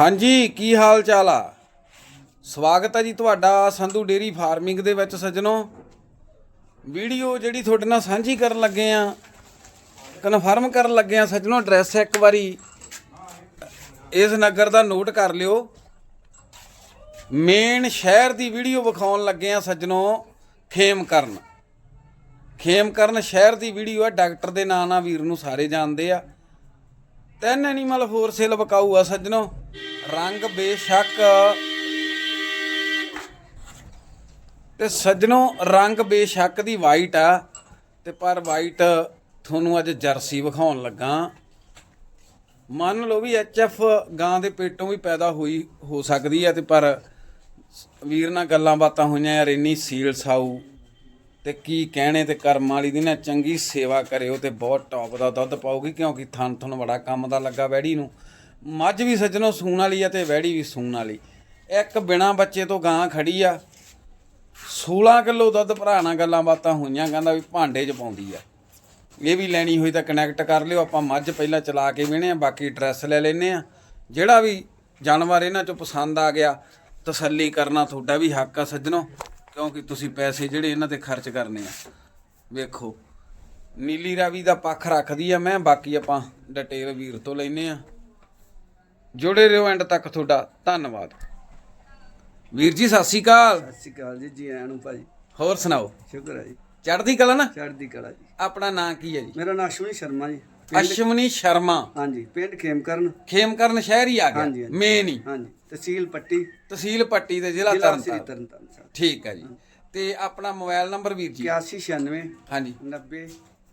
ਹਾਂਜੀ, ਕੀ ਹਾਲ ਚਾਲ ਆ? ਸਵਾਗਤ ਹੈ ਜੀ ਤੁਹਾਡਾ ਸੰਧੂ ਡੇਰੀ ਫਾਰਮਿੰਗ ਦੇ ਵਿੱਚ ਸੱਜਣੋ। ਵੀਡੀਓ ਜਿਹੜੀ ਤੁਹਾਡੇ ਨਾਲ ਸਾਂਝੀ ਕਰਨ ਲੱਗੇ ਆ, ਕਨਫਰਮ ਕਰਨ ਲੱਗੇ ਆ ਸੱਜਣੋ, ਐਡਰੈਸ ਇੱਕ ਵਾਰੀ ਇਸ ਨਗਰ ਦਾ ਨੋਟ ਕਰ ਲਿਓ। ਮੇਨ ਸ਼ਹਿਰ ਦੀ ਵੀਡੀਓ ਵਿਖਾਉਣ ਲੱਗੇ ਆ ਸੱਜਣੋ ਖੇਮ ਕਰਨ ਖੇਮ ਕਰਨ ਸ਼ਹਿਰ ਦੀ ਵੀਡੀਓ ਆ, ਡਾਕਟਰ ਦੇ ਨਾਂ ਨਾਲ ਵੀਰ ਨੂੰ ਸਾਰੇ ਜਾਣਦੇ ਆ। ਤਿੰਨ ਐਨੀਮਲ ਫੋਰ ਸੇਲ ਵਿਕਾਊ ਆ ਸੱਜਣੋ। ਰੰਗ ਬੇਸ਼ੱਕ ਤੇ ਸੱਜਣੋ, ਰੰਗ ਬੇਸ਼ੱਕ ਦੀ ਵਾਈਟ ਆ ਤੇ ਪਰ ਵਾਈਟ ਤੁਹਾਨੂੰ ਅੱਜ ਜਰਸੀ ਵਿਖਾਉਣ ਲੱਗਾ। ਮੰਨ ਲਓ ਵੀ ਐਚਐਫ ਗਾਂ ਦੇ ਪੇਟੋਂ ਵੀ ਪੈਦਾ ਹੋਈ, ਹੋ ਸਕਦੀ ਹੈ ਤੇ ਪਰ ਵੀਰ ਨਾਲ ਗੱਲਾਂ ਬਾਤਾਂ ਹੋਈਆਂ ਯਾਰ, ਇੰਨੀ ਸੀਲ ਸਾਊ ਤੇ ਕੀ ਕਹਿਣੇ ਤੇ ਕਰਮ ਵਾਲੀ ਦੀ ਨਾ ਚੰਗੀ ਸੇਵਾ ਕਰਿਓ ਤੇ ਬਹੁਤ ਟੌਪ ਦਾ ਦੁੱਧ ਪਾਉਗੀ ਕਿਉਂਕਿ ਥਣ ਥਣ ਬੜਾ ਕੰਮ ਦਾ ਲੱਗਾ ਵੈੜੀ ਨੂੰ। ਮੱਝ ਵੀ ਸੱਜਣੋ ਸੂਣ ਵਾਲੀ ਆ ਤੇ ਵੈੜੀ ਵੀ ਸੂਣ ਵਾਲੀ। ਇੱਕ ਬਿਨਾ ਬੱਚੇ ਤੋਂ ਗਾਂ ਖੜੀ ਆ। 16 ਕਿਲੋ ਦੁੱਧ ਭਰਾ ਨਾਲ ਗੱਲਾਂ ਬਾਤਾਂ ਹੋਈਆਂ, ਕਹਿੰਦਾ ਵੀ ਭਾਂਡੇ 'ਚ ਪਾਉਂਦੀ ਆ। ਇਹ ਵੀ ਲੈਣੀ ਹੋਈ ਤਾਂ ਕਨੈਕਟ ਕਰ ਲਿਓ, ਆਪਾਂ ਮੱਝ ਪਹਿਲਾਂ ਚਲਾ ਕੇ ਵੇਣੇ ਆ, ਬਾਕੀ ਐਡਰੈਸ ਲੈ ਲੈਨੇ ਆ। ਜਿਹੜਾ ਵੀ ਜਾਨਵਰ ਇਹਨਾਂ 'ਚੋਂ ਪਸੰਦ ਆ ਗਿਆ, ਤਸੱਲੀ ਕਰਨਾ ਤੁਹਾਡਾ ਵੀ ਹੱਕ ਆ ਸੱਜਣੋ, ਕਿਉਂਕਿ ਤੁਸੀਂ ਪੈਸੇ ਜਿਹੜੇ ਇਹਨਾਂ ਤੇ ਖਰਚ ਕਰਨੇ ਆ। ਵੇਖੋ, ਨੀਲੀ ਰਾਵੀ ਦਾ ਪੱਖ ਰੱਖਦੀ ਆ ਮੈਂ, ਬਾਕੀ ਆਪਾਂ ਡਿਟੇਲ ਵੀਰ ਤੋਂ ਲੈਨੇ ਆ। ਜੁੜੇ ਰਹੋ ਐਂਡ ਤੱਕ ਤੁਹਾਡਾ ਧੰਨਵਾਦ। ਵੀਰ ਜੀ ਸਤਿ ਸ਼੍ਰੀ ਅਕਾਲ। ਸਤਿ ਸ਼੍ਰੀ ਅਕਾਲ ਜੀ ਜੀ ਆਇਆਂ ਨੂੰ ਭਾਜੀ। ਹੋਰ ਸੁਣਾਓ? ਸ਼ੁਕਰ ਹੈ ਜੀ। ਚੜ੍ਹਦੀ ਕਲਾ ਨਾ? ਚੜ੍ਹਦੀ ਕਲਾ ਜੀ। ਆਪਣਾ ਨਾਂ ਕੀ ਹੈ ਜੀ? ਮੇਰਾ ਨਾਮ ਅਸ਼ਵਨੀ ਸ਼ਰਮਾ ਜੀ। ਅਸ਼ਵਨੀ ਸ਼ਰਮਾ। ਹਾਂਜੀ ਪਿੰਡ ਖੇਮਕਰਨ। ਖੇਮਕਰਨ ਸ਼ਹਿਰ ਹੀ ਆ ਗਿਆ। ਹਾਂਜੀ, ਹਾਂਜੀ। ਮੇਨ ਹੀ। ਹਾਂਜੀ ਤਹਿਸੀਲ ਪੱਟੀ। ਤਹਿਸੀਲ ਪੱਟੀ ਦੇ ਜ਼ਿਲ੍ਹਾ ਜ਼ਿਲ੍ਹਾ ਸ੍ਰੀ ਤਰਨਤਾਰਨ ਤਰਨਤਾਰਨ ਸਾਹਿਬ। ਠੀਕ ਹੈ ਜੀ। ਤੇ ਆਪਣਾ ਮੋਬਾਈਲ ਨੰਬਰ ਵੀਰ ਜੀ? 8196 ਹਾਂਜੀ। 90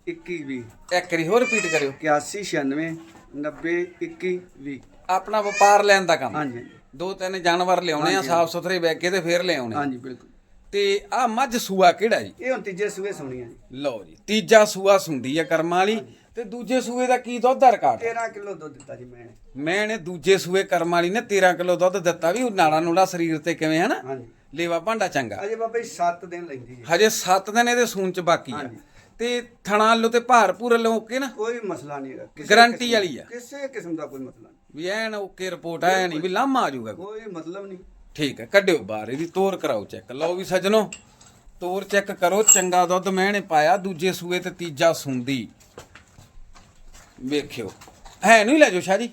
21 20 ਇੱਕ ਵਾਰੀ ਹੋਰ ਰਿਪੀਟ ਕਰਿਓ। 8196 90 21 20 ਆਪਣਾ ਵਪਾਰ ਲੈਣ ਦਾ ਕੰਮ। ਹਾਂਜੀ ਦੋ ਤਿੰਨ ਜਾਨਵਰ ਲਿਆਉਣੇ ਆ ਸਾਫ਼ ਸੁਥਰੇ ਬੈਗ ਕੇ ਤੇ ਫੇਰ ਲਿਆਉਣੇ। ਆ। ਹਾਂਜੀ ਬਿਲਕੁਲ। ਤੇ ਆ ਮੱਝ ਸੂਆ ਕਿਹੜਾ ਜੀ? ਇਹ ਹੁਣ ਤੀਜੇ ਸੂਏ ਸੁਣੀਆਂ ਜੀ। ਲਓ ਜੀ ਤੀਜਾ ਸੂਆ ਸੁੰਡੀ ਆ ਕਰਮਾਂ ਵਾਲੀ। ਤੇ ਦੂਜੇ ਸੂਏ ਦਾ ਕੀ ਦੁੱਧ ਦਾ ਰਿਕਾਰਡ? 13 ਕਿਲੋ ਦੁੱਧ ਦਿੱਤਾ ਜੀ ਮੈਂ। ਮੈਂ ਨੇ ਦੂਜੇ ਸੂਏ ਕਰਮਾਂ ਵਾਲੀ ਨੇ 13 ਕਿਲੋ ਦੁੱਧ ਦਿੱਤਾ ਵੀ ਉਹ ਨਾੜਾ ਨੂੜਾ ਸਰੀਰ ਤੇ ਕਿਵੇਂ ਹੈ ਨਾ ਹਾਂਜੀ। ਲੇਵਾ ਭਾਂਡਾ ਚੰਗਾ। ਅਜੇ ਬਾਬਾ ਜੀ 7 ਦਿਨ ਲੈਂਦੀ ਜੀ ਹਜੇ 7 ਦਿਨ ਇਹਦੇ ਸੂਨ ਚ ਬਾਕੀ ਆ। ਹਾਂਜੀ। ਤੇ ਥਣਾ ਲੋ ਤੇ ਭਾਰ ਪੂਰ ਲੋ ਕੇ ਨਾ? ਕੋਈ ਮਸਲਾ ਨਹੀਂ ਹੈਗਾ। ਕਿਸੇ ਗਾਰੰਟੀ ਕਿਸਮ- ਵਾਲੀ ਆ। ਕਿਸੇ ਕਿਸਮ ਦਾ ਕੋਈ ਮਸਲਾ ਨਹੀਂ। ਵੀ ਐਨ ਓਕੇ ਰਿਪੋਰਟ ਆਇਆ ਨਹੀਂ ਵੀ ਲਾਮਾ ਆ ਜਾਊਗਾ ਕੋਈ। ਮਤਲਬ ਨਹੀਂ। ਠੀਕ ਹੈ ਕੱਢਿਓ ਬਾਹਰ ਇਹਦੀ ਤੋਰ ਕਰਾਓ ਚੈੱਕ ਲਓ ਵੀ ਸੱਜਣੋ ਤੋਰ ਚੈੱਕ ਕਰੋ ਚੰਗਾ ਦੁੱਧ ਮੈਂਨੇ ਪਾਇਆ ਦੂਜੇ ਸੂਏ ਤੇ ਤੀਜਾ ਸੁੰਦੀ। ਵੇਖਿਓ। ਹੈ ਨਹੀਂ ਲੈ ਜਾਓ ਸ਼ਾਹ ਜੀ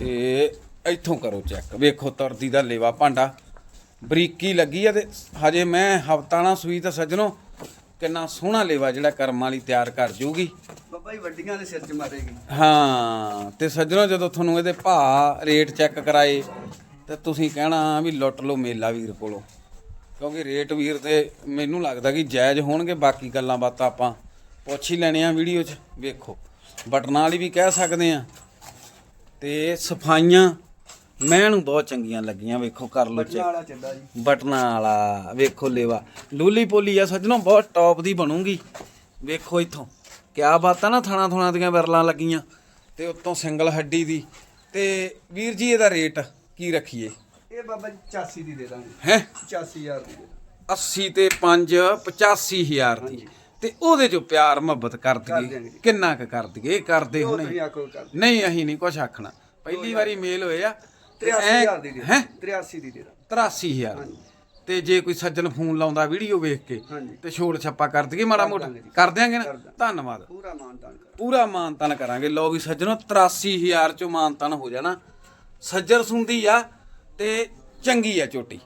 ਇਹ ਇੱਥੋਂ ਕਰੋ ਚੈੱਕ ਵੇਖੋ ਤਰਦੀ ਦਾ ਲੇਵਾ ਭਾਂਡਾ। ਬਰੀਕੀ ਲੱਗੀ ਆ ਤੇ ਹਜੇ ਮੈਂ ਹਫਤਾਣਾ ਸੂਈ ਤਾਂ ਸੱਜਣੋ ਕਿੰਨਾ ਸੋਹਣਾ ਲੇਵਾ ਜਿਹੜਾ ਕਰਮ ਵਾਲੀ ਤਿਆਰ ਕਰ ਜੂਗੀ। ਬਾਬਾ ਜੀ ਵੱਡੀਆਂ ਦੇ ਸਿਰ 'ਚ ਮਾਰੇਗੀ। ਹਾਂ ਤੇ ਸੱਜਣੋ ਜਦੋਂ ਤੁਹਾਨੂੰ ਇਹਦੇ ਭਾ ਰੇਟ ਚੈੱਕ ਕਰਾਏ ਤੇ ਤੁਸੀਂ ਕਹਿਣਾ ਵੀ ਲੁੱਟ ਲਓ ਮੇਲਾ ਵੀਰ ਕੋਲੋਂ। ਕਿਉਂਕਿ ਰੇਟ ਵੀਰ ਤੇ ਮੈਨੂੰ ਲੱਗਦਾ ਕਿ ਜਾਇਜ਼ ਹੋਣਗੇ ਬਾਕੀ ਗੱਲਾਂ ਬਾਤਾਂ ਆਪਾਂ ਪੁੱਛ ਹੀ ਲੈਣੇ ਆ ਵੀਡੀਓ 'ਚ। ਵੇਖੋ ਬਟਨਾਂ ਵਾਲੀ ਵੀ ਕਹਿ ਸਕਦੇ ਆ। ਤੇ ਸਫਾਈਆਂ ਮੈਨੂੰ ਬਹੁਤ ਚੰਗੀਆਂ ਲੱਗੀਆਂ ਵੇਖੋ ਕਰ ਲਓ ਚੈੱਕ ਵਾਲਾ ਜੀ। ਬਟਨਾਂ ਵਾਲਾ ਵੇਖੋ ਲੇਵਾ। ਲੂਲੀ ਪੋਲੀ ਆ ਸੱਜਣੋ ਬਹੁਤ ਟੌਪ ਦੀ ਬਣੂਗੀ। ਵੇਖੋ ਇੱਥੋਂ। ਕਿਆ ਬਾਤ ਆ ਨਾ ਥਣਾ ਥਣਾ ਦੀਆਂ ਵਿਰਲਾਂ ਲੱਗੀਆਂ। ਤੇ ਉੱਤੋਂ ਸਿੰਗਲ ਹੱਡੀ ਦੀ। ਤੇ ਵੀਰ ਜੀ ਇਹਦਾ ਰੇਟ ਕੀ ਰੱਖੀਏ? ਇਹ ਬਾਬਾ ਜੀ 85 ਦੀ ਦੇ ਦਾਂਗੇ। ਹੈ? 85000 ਦੀ ਦੇ ਦਾਂਗੇ। 80 ਤੇ 5 85000 ਦੀ। ਤੇ ਉਹਦੇ ਚੋਂ ਪਿਆਰ ਮੁਹੱਬਤ ਕਰ ਦਈਏ। ਦਿਆਂਗੇ। ਕਿੰਨਾ ਕੁ ਕਰ ਦਈਏ? ਕਰਦੇ ਹੁਣੇ। ਨਹੀਂ ਅਸੀਂ ਨਹੀਂ ਕੁਝ ਆਖਣਾ। ਪਹਿਲੀ ਵਾਰੀ ਮੇਲ ਹੋਏ ਆ। 83000 ਦੀ ਦੇ ਹੈ? ਦਾਂਗੇ 83 ਦੀ ਦੇ ਦਾਂਗੇ 83000 ਹਾਂਜੀ। ਤੇ ਜੇ ਕੋਈ ਸੱਜਣ ਫੋਨ ਲਾਉਂਦਾ ਵੀਡੀਓ ਵੇਖ ਕੇ ਹਾਂਜੀ। ਤੇ ਛੋੜ ਛੱਪਾ ਕਰ ਦਈਏ ਮਾੜਾ ਮੋਟਾ। ਜੀ। ਕਰ ਦਿਆਂਗੇ ਨਾ? ਕਰ ਦਾਂਗੇ। ਧੰਨਵਾਦ। ਪੂਰਾ ਮਾਨਤਾਨ ਕਰ ਪੂਰਾ ਮਾਨਤਨ ਕਰਾਂਗੇ। ਲੋ ਵੀ ਸੱਜਣੋ 83000 ਚੋਂ ਮਾਨਤਨ ਹੋ ਜਾਣਾ। ਸੱਜਰ ਸੁੰਦੀ ਆ ਤੇ ਚੰਗੀ ਆ ਝੋਟੀ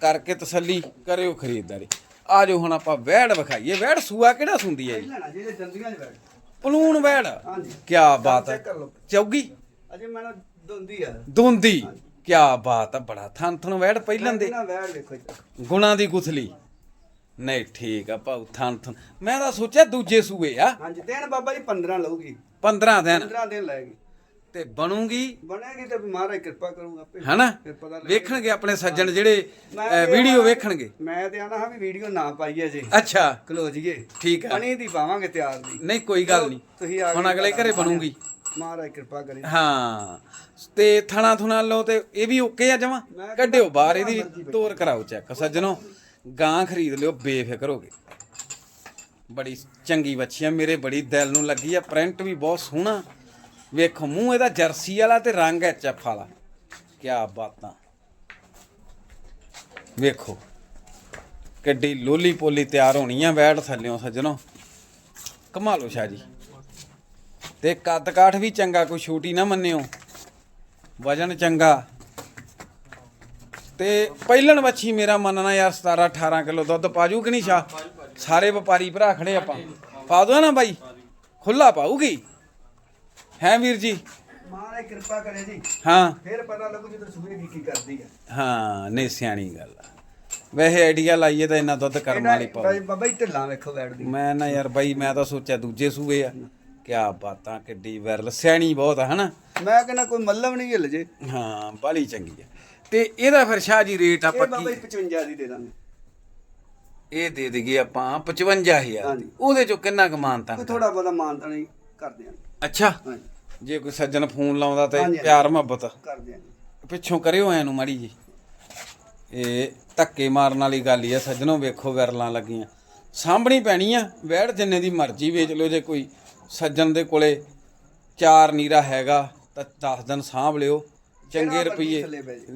ਕਰਕੇ ਤਸੱਲੀ ਕਰਿਓ ਖਰੀਦਦਾਰੀ। ਆ ਜਾਓ ਹੁਣ ਆਪਾਂ ਵੈੜ ਵਿਖਾਈਏ। ਵੈੜ ਸੂਆ ਕਿਹੜਾ ਸੁੰਦੀ ਹੈ ਜੀ? ਲੈਣਾ ਜਿਹੜੇ ਦੰਦੀਆਂ 'ਚ ਬੈਠ ਪਲੂਣ ਵੈੜ। ਹਾਂਜੀ। ਕੀ ਬਾਤ ਹੈ ਚੈੱਕ ਕਰ ਲਓ। ਚੌਗੀ। ਅਜੇ ਮੈਂ ਦੁੰਦੀ ਆ। ਦੁੰਦੀ। ਕੀ ਬਾਤ ਹੈ ਬੜਾ ਥਣ ਥਣ ਵੈੜ ਪਹਿਲਾਂ ਦੇ ਨਾ ਵੈੜ ਵੇਖੋ ਜੀ ਗੁਣਾ ਦੀ ਗੁਥਲੀ। ਨਹੀਂ ਠੀਕ ਆ ਭਾਉ ਥਣ ਥਣ। ਮੈਂ ਤਾਂ ਸੋਚਿਆ ਦੂਜੇ ਸੂਏ ਆ। ਹਾਂਜੀ ਦਿਨ ਬਾਬਾ ਜੀ 15 ਲਊਗੀ। 15 ਦਿਨ। 15 ਦਿਨ ਲਾਏਗੀ ਤੇ ਬਣੂਗੀ? ਬਣੇਗੀ ਤੇ ਮਹਾਰਾਜ ਕਿਰਪਾ ਕਰੂਗਾ ਆਪੇ। ਹਨਾ? ਫਿਰ ਪਤਾ ਲੱਗੇ ਵੇਖਣਗੇ ਆਪਣੇ ਸੱਜਣ ਜਿਹੜੇ ਵੀਡੀਓ ਵੇਖਣਗੇ। ਮੈਂ ਤੇ ਆਣਾ ਹਾਂ ਵੀ ਵੀਡੀਓ ਨਾ ਪਾਈਏ ਜੀ। ਅੱਛਾ। ਖਲੋ ਜੀਏ ਠੀਕ ਆ। ਬਣੀ ਦੀ ਪਾਵਾਂਗੇ ਤਿਆਰ ਦੀ। ਨਹੀਂ ਕੋਈ ਗੱਲ ਨਹੀਂ। ਤੁਸੀਂ ਆ ਹੁਣ ਅਗਲੇ ਘਰੇ ਬਣੂਗੀ। ਮਹਾਰਾਜ ਕਿਰਪਾ ਕਰੇ। ਹਾਂ ਤੇ ਥਣਾ ਥੁਣਾ ਲਓ ਤੇ ਇਹ ਵੀ ਓਕੇ ਆ ਜਮਾ? ਕੱਢਿਓ ਬਾਹਰ ਇਹਦੀ ਤੋਰ ਕਰਾਓ ਚੈੱਕ। ਸੱਜਣੋ ਗਾਂ ਖਰੀਦ ਲਿਓ ਬੇਫਿਕਰ ਹੋ ਗਏ। ਬੜੀ ਚੰਗੀ ਬੱਚੀ ਆ ਮੇਰੇ ਬੜੀ ਦਿਲ ਨੂੰ ਲੱਗੀ ਆ ਪ੍ਰਿੰਟ ਵੀ ਬਹੁਤ ਸੋਹਣਾ। ਵੇਖੋ ਮੂੰਹ ਇਹਦਾ ਜਰਸੀ ਵਾਲਾ ਤੇ ਰੰਗ ਐਚਐਫ ਵਾਲਾ। ਕੀ ਬਾਤਾਂ। ਵੇਖੋ ਕਿੱਡੀ ਲੋਲੀ ਪੋਲੀ ਤਿਆਰ ਹੋਣੀ ਆ ਬੈਠ ਥੱਲਿਓ ਸੱਜਣੋ। ਕਮਾ ਲਓ ਸ਼ਾਹ ਜੀ। ਤੇ ਕੱਦ ਕਾਠ ਵੀ ਚੰਗਾ ਕੋਈ ਛੋਟੀ ਨਾ ਮੰਨਿਓ। ਵਜਨ ਚੰਗਾ। ਤੇ ਪਹਿਲਣ ਵੱਛੀ ਮੇਰਾ ਮੰਨਣਾ ਯਾਰ 17 18 ਕਿਲੋ ਦੁੱਧ ਪਾਜੂ ਕਿ ਨਹੀਂ ਸ਼ਾ ਸਾਰੇ ਵਪਾਰੀ ਭਰਾ ਖੜੇ ਆਪਾਂ। ਪਾ ਦੋ ਨਾ ਬਾਈ। ਖੁੱਲਾ ਪਾਊਗੀ। ਹੈ ਵੀਰ ਜੀ? ਮਹਾਰਾਜ ਕਿਰਪਾ ਕਰੇ ਜੀ। ਹਾਂ। ਫਿਰ ਪਤਾ ਲੱਗੂ ਜਦੋਂ ਸੂਏ ਕੀ ਕੀ ਕਰਦੀ ਆ। ਹਾਂ ਨਹੀਂ ਸਿਆਣੀ ਗੱਲ ਆ। ਵੈਸੇ ਆਈਡੀਆ ਲਾਈਏ ਤਾਂ ਇੰਨਾ ਦੁੱਧ ਕਰਮ ਵਾਲੀ ਪਾਉ ਬਾਈ- ਢਿੱਲਾਂ ਵੇਖੋ ਬੈਠਦੀ ਮੈਂ ਨਾ ਯਾਰ ਬਾਈ ਮੈਂ ਤਾਂ ਸੋਚਿਆ ਦੂਜੇ ਸੂਏ ਆ। ਕਿਆ ਬਾਤਾਂ ਕਿੱਡੀ ਵਿਰਲ ਸਿਆਣੀ ਬਹੁਤ ਆ ਹਨਾ? ਮੈਂ ਕਹਿੰਦਾ ਕੋਈ ਮੱਲਮ ਨਹੀਂ ਹਿੱਲ ਜੇ। ਹਾਂ ਬਾਲੀ ਚੰਗੀ ਆ। ਤੇ ਇਹਦਾ ਫਿਰ ਸ਼ਾਹ ਜੀ ਰੇਟ ਇਹ ਆਪਾਂ ਬਾਬਾ ਕੀ ਜੀ 55 ਦੀ ਦੇ ਦਾਂਗੇ। ਇਹ ਦੇ ਦੇਗੇ ਆਪਾਂ 55000 ਹਾਂਜੀ। ਉਹਦੇ ਚੋਂ ਕਿੰਨਾ ਕਮਾਨਤਾ ਕੋਈ ਥੋੜਾ ਬਹੁਤਾ ਮਾਨਤਾ ਨਹੀਂ ਕਰਦੇ ਆਂ। ਅੱਛਾ। ਹਾਂਜੀ। ਜੇ ਕੋਈ ਸੱਜਣ ਫੋਨ ਲਾਉਂਦਾ ਤੇ ਹਾਂਜੀ, ਪਿਆਰ ਮੁਹੱਬਤ। ਕਰਦੇ ਆਂ ਪਿੱਛੋਂ ਕਰਿਓ ਐ ਨੂੰ ਮਾੜੀ ਜੀ। ਇਹ ਧੱਕੇ ਮਾਰਨ ਵਾਲੀ ਗੱਲ ਹੀ ਆ ਸੱਜਣੋ ਵੇਖੋ ਵਿਰਲਾਂ ਲੱਗੀਆਂ। ਸਾਂਭਣੀ ਪੈਣੀ ਆ ਵੈੜ ਜਿੰਨੇ ਦੀ ਮਰਜ਼ੀ ਵੇਚ ਲਓ ਜੇ ਕੋਈ ਸੱਜਣ ਦੇ ਕੋਲੇ ਚਾਰ ਨੀਰਾ ਹੈਗਾ ਤਾਂ 10 ਦਿਨ ਸਾਂਭ ਲਿਓ। ਚੰਗੇ ਜੇ।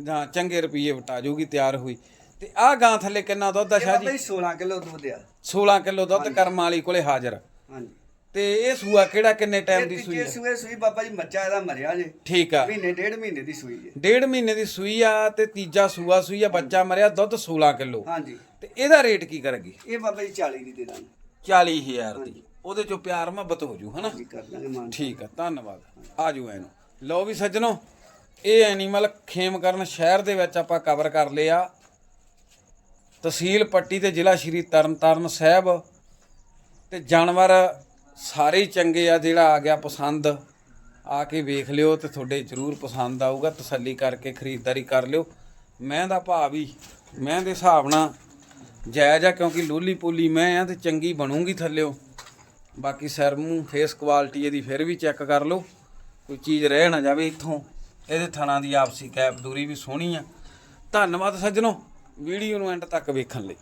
ਹਾਂ ਚੰਗੇ ਰੁਪਈਏ ਵਟਾ ਜੂਗੀ ਤਿਆਰ ਹੋਈ। ਤੇ ਆਹ ਗਾਂ ਥੱਲੇ ਕਿੰਨਾ ਦੁੱਧ ਆ ਸ਼ਾਹ ਜੀ? ਜੀ 16 ਕਿਲੋ ਦੁੱਧ ਆ। 16 ਕਿਲੋ ਦੁੱਧ ਕਰਮ ਵਾਲੀ ਕੋਲੇ ਹਾਜ਼ਰ। ਹਾਂਜੀ। ਤੇ ਇਹ ਸੂਆ ਕਿਹੜਾ ਕਿੰਨੇ ਟਾਈਮ ਦੀ ਸੂਈ ਆ? ਸੂਏ ਸੂਈ ਬਾਬਾ ਜੀ ਬੱਚਾ ਇਹਦਾ ਮਰਿਆ ਜੇ। ਠੀਕ ਆ। ਮਹੀਨੇ ਡੇਢ ਮਹੀਨੇ ਦੀ ਸੂਈ ਜੇ। ਡੇਢ ਮਹੀਨੇ ਦੀ ਸੂਈ ਆ ਤੇ ਤੀਜਾ ਸੂਆ ਸੂਈ ਆ ਬੱਚਾ ਮਰਿਆ ਦੁੱਧ 16 ਕਿਲੋ। ਹਾਂਜੀ। ਤੇ ਇਹਦਾ ਰੇਟ ਕੀ ਕਰੇਗੀ? ਇਹ ਬਾਬਾ ਜੀ 40 ਦੀ ਦੇ ਦਾਂਗੇ। 40000 ਦੀ। ਉਹਦੇ ਚੋਂ ਪਿਆਰ ਮੁਹੱਬਤ ਹੋ ਜੂ ਹਨਾ? ਠੀਕ ਆ ਧੰਨਵਾਦ। ਆ ਜੂ ਐਨੂੰ ਲਓ ਵੀ ਸੱਜਣੋ ਇਹ ਐਨੀਮਲ ਖੇਮਕਰਨ ਸ਼ਹਿਰ ਦੇ ਵਿੱਚ ਆਪਾਂ ਕਵਰ ਕਰ ਲਿਆ। ਤਹਿਸੀਲ ਪੱਟੀ ਤੇ ਜ਼ਿਲ੍ਹਾ ਸ਼੍ਰੀ ਤਰਨਤਾਰਨ ਸਾਹਿਬ। ਤੇ ਜਾਨਵਰ ਸਾਰੇ ਚੰਗੇ ਆ ਜਿਹੜਾ ਆ ਗਿਆ ਪਸੰਦ। ਆ ਕੇ ਵੇਖ ਲਿਓ ਤੇ ਤੁਹਾਡੇ ਜ਼ਰੂਰ ਪਸੰਦ ਆਊਗਾ। ਤਸੱਲੀ ਕਰਕੇ ਖਰੀਦਦਾਰੀ ਕਰ ਲਿਓ। ਮੈਂ ਦਾ ਭਾਅ ਵੀ ਮੈਂ ਦੇ ਹਿਸਾਬ ਨਾਲ ਜਾਇਜ਼ ਆ ਕਿਉਂਕਿ ਲੋਲੀ ਪੋਲੀ ਮੈਂ ਆ ਤੇ ਚੰਗੀ ਬਣੂਗੀ ਥੱਲਿਓ। ਬਾਕੀ ਸਿਰ ਮੂੰਹ ਫੇਸ ਕੁਆਲਿਟੀ ਇਹਦੀ ਫਿਰ ਵੀ ਚੈੱਕ ਕਰ ਲਓ। ਕੋਈ ਚੀਜ਼ ਰਹਿ ਨਾ ਜਾਵੇ ਇੱਥੋਂ। ਇਹਦੇ ਥਣਾ ਦੀ ਆਪਸੀ ਕੈਪ ਦੂਰੀ ਵੀ ਸੋਹਣੀ ਆ। ਧੰਨਵਾਦ ਸੱਜਣੋ, ਵੀਡੀਓ ਨੂੰ ਐਂਡ ਤੱਕ ਵੇਖਣ ਲਈ।